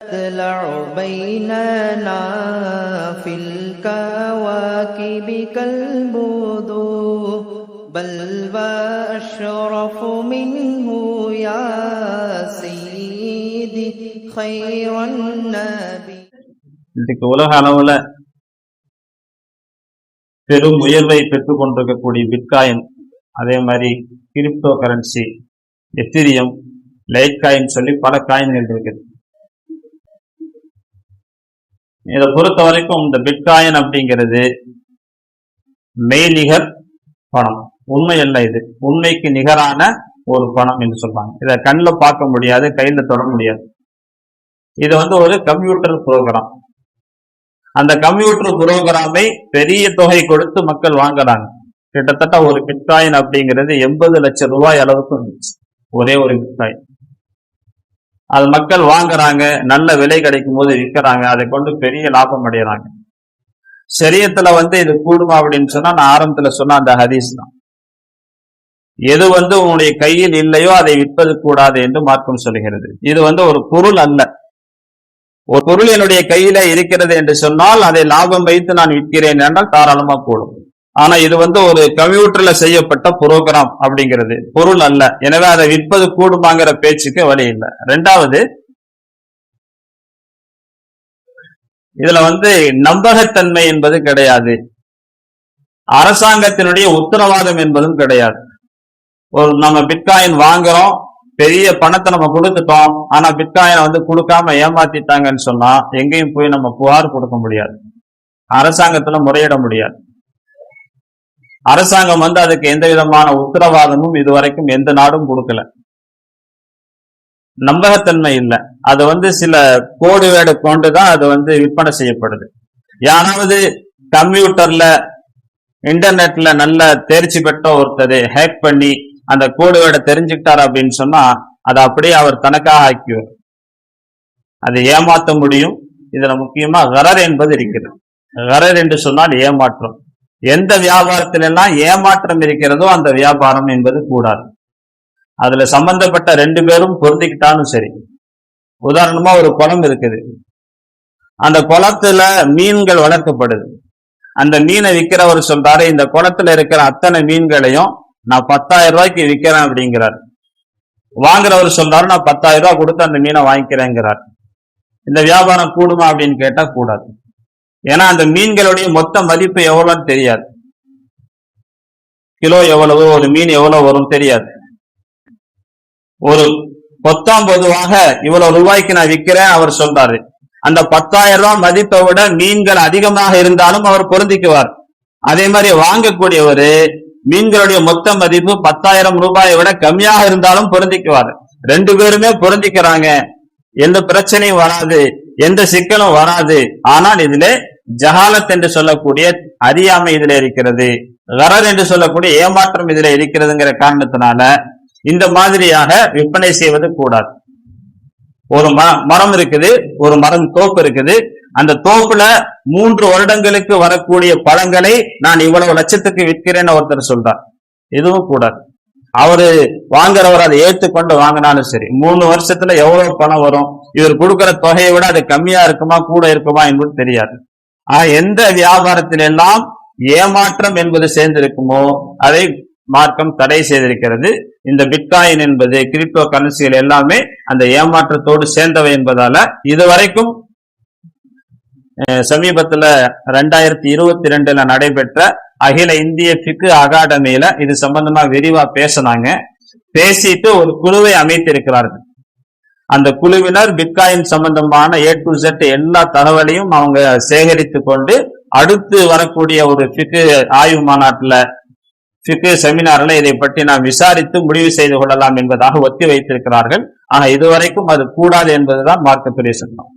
تطلع بيننا في الكواكب كالبدور بل وأشرف منه يا سيدي خير النبي இன்றைக்கு உலக அளவுல பெரும் உயர்வை பெற்றுக் கொண்டிருக்கக்கூடிய பிட்காயின் அதே மாதிரி crypto currency ethereum lite coin சொல்லி பல காயின்கள் இருக்குது இதை பொறுத்த வரைக்கும் இந்த பிட்காயின் அப்படிங்கிறது மெய்நிகர் பணம். உண்மை அல்ல இது. உண்மைக்கு நிகரான ஒரு பணம் என்று சொல்றாங்க. இதை கண்ணில் பார்க்க முடியாது கையில தொட முடியாது. இது வந்து ஒரு கம்ப்யூட்டர் ப்ரோக்ராம் அந்த கம்ப்யூட்டர் புரோகிராமை பெரிய தொகை கொடுத்து மக்கள் வாங்குறாங்க. கிட்டத்தட்ட ஒரு பிட்காயின் அப்படிங்கிறது எண்பது லட்சம் ரூபாய் அளவுக்கு வந்துச்சு. ஒரே ஒரு பிட்காயின். அது மக்கள் வாங்குறாங்க நல்ல விலை கிடைக்கும் போது விற்கிறாங்க அதை கொண்டு பெரிய லாபம் அடைகிறாங்க சரியத்துல வந்து இது கூடுமா அப்படின்னு சொன்னா நான் ஆரம்பத்துல சொன்ன அந்த ஹதீஸ் தான். எது வந்து உன்னுடைய கையில் இல்லையோ அதை விற்பது கூடாது என்று மார்க்கம் சொல்கிறது. இது வந்து ஒரு பொருள் அல்ல. ஒரு பொருள் என்னுடைய கையில இருக்கிறது என்று சொன்னால் அதை லாபம் வைத்து நான் விற்கிறேன் என்றால் தாராளமா கூடும் ஆனா இது வந்து ஒரு கம்ப்யூட்டர்ல செய்யப்பட்ட புரோகிராம் அப்படிங்கிறது. பொருள் அல்ல. எனவே அதை விற்பது கூடுமாங்கிற பேச்சுக்கு வழி இல்லை. ரெண்டாவது இதுல வந்து நம்பகத்தன்மை என்பது கிடையாது. அரசாங்கத்தினுடைய உத்தரவாதம் என்பதும் கிடையாது. ஒரு நம்ம பிட்காயின் வாங்குறோம் பெரிய பணத்தை நம்ம கொடுத்துட்டோம் ஆனா பிட்காயினை வந்து கொடுக்காம ஏமாத்திட்டாங்கன்னு சொன்னா எங்கேயும் போய் நம்ம புகார் கொடுக்க முடியாது. அரசாங்கத்துல முறையிட முடியாது. அரசாங்கம் வந்து அதுக்கு எந்த விதமான உத்தரவாதமும் இதுவரைக்கும் எந்த நாடும் கொடுக்கல. நம்பகத்தன்மை இல்லை. அது வந்து சில கோடு வேடு கொண்டுதான் அது வந்து விற்பனை செய்யப்படுது. யாராவது கம்ப்யூட்டர்ல இன்டர்நெட்ல நல்ல தேர்ச்சி பெற்ற ஒருத்தர் ஹேக் பண்ணி அந்த கோடு வேட தெரிஞ்சுக்கிட்டார் அப்படின்னு சொன்னா அதை அப்படியே அவர் தனக்காக ஆக்கிவர் அதை ஏமாத்த முடியும். இதுல முக்கியமா கரர் என்பது இருக்கிறது கரர் என்று சொன்னால் ஏமாற்றம். எந்த வியாபாரத்திலெல்லாம் ஏமாற்றம் இருக்கிறதோ அந்த வியாபாரம் என்பது கூடாது. அதுல சம்பந்தப்பட்ட ரெண்டு பேரும் பொருந்திக்கிட்டாலும் சரி. உதாரணமா ஒரு குளம் இருக்குது. அந்த குளத்துல மீன்கள் வளர்க்கப்படுது. அந்த மீனை விற்கிறவர் சொல்றாரு இந்த குளத்துல இருக்கிற அத்தனை மீன்களையும் நான் பத்தாயிரம் ரூபாய்க்கு விற்கிறேன் அப்படிங்கிறார். வாங்குறவர் சொல்றாரு நான் பத்தாயிரம் ரூபாய் கொடுத்து அந்த மீனை வாங்கிக்கிறேங்கிறார். இந்த வியாபாரம் கூடுமா அப்படின்னு கேட்டா கூடாது. ஏன்னா அந்த மீன்களுடைய மொத்த மதிப்பு எவ்வளோன்னு தெரியாது. கிலோ எவ்வளவு ஒரு மீன் எவ்வளவு வரும் தெரியாது. ஒரு பத்தாம் பொதுவாக இவ்வளவு ரூபாய்க்கு நான் விற்கிறேன் அவர் சொல்றாரு. அந்த பத்தாயிரம் ரூபாய் மதிப்பை விட மீன்கள் அதிகமாக இருந்தாலும் அவர் பொருந்திக்குவார். அதே மாதிரி வாங்கக்கூடியவரு மீன்களுடைய மொத்த மதிப்பு பத்தாயிரம் ரூபாயை விட கம்மியாக இருந்தாலும் பொருந்திக்குவார். ரெண்டு பேருமே பொருந்திக்கிறாங்க. எந்த பிரச்சனையும் வராது. எந்த சிக்கலும் வராது. ஆனால் இதுல ஜஹாலத் என்று சொல்லக்கூடிய அறியாமை இதுல இருக்கிறது. கரர் என்று சொல்லக்கூடிய ஏமாற்றம் இதுல இருக்கிறதுங்கிற காரணத்தினால இந்த மாதிரியாக விற்பனை செய்வது கூடாது. ஒரு மரம் இருக்குது ஒரு மரம் தோப்பு இருக்குது. அந்த தோப்புல மூன்று வருடங்களுக்கு வரக்கூடிய பழங்களை நான் இவ்வளவு லட்சத்துக்கு விற்கிறேன்னு ஒருத்தர் சொல்றார். இதுவும் கூடாது. அவரு வாங்குறவர் அதை ஏற்றுக்கொண்டு வாங்கினாலும் சரி. மூணு வருஷத்துல எவ்வளவு பணம் வரும்? இவர் கொடுக்கிற தொகையை விட அது கம்மியா இருக்குமா கூட இருக்குமா என்பது தெரியாது. ஆஹ் எந்த வியாபாரத்தில் எல்லாம் ஏமாற்றம் என்பது சேர்ந்திருக்குமோ அதை மார்க்கம் தடை செய்திருக்கிறது. இந்த பிட்காயின் என்பது கிரிப்டோ கரன்சிகள் எல்லாமே அந்த ஏமாற்றத்தோடு சேர்ந்தவை என்பதால இதுவரைக்கும் சமீபத்துல ரெண்டாயிரத்தி இருபத்தி ரெண்டுல நடைபெற்ற அகில இந்திய பிக்கு அகாடமியில இது சம்பந்தமா விரிவா பேசினாங்க. பேசிட்டு ஒரு குழுவை அமைத்திருக்கிறார்கள். அந்த குழுவினர் பிட்காயின் சம்பந்தமான ஏ டு செட் எல்லா தகவலையும் அவங்க சேகரித்து கொண்டு அடுத்து வரக்கூடிய ஒரு பிக்கு ஆய்வு மாநாட்டில் பிக்கு செமினார்ல இதை பற்றி நாம் விசாரித்து முடிவு செய்து கொள்ளலாம் என்பதாக ஒத்தி வைத்திருக்கிறார்கள். ஆனால் இதுவரைக்கும் அது கூடாது என்பதுதான் மார்க்கத்துறை சொன்னோம்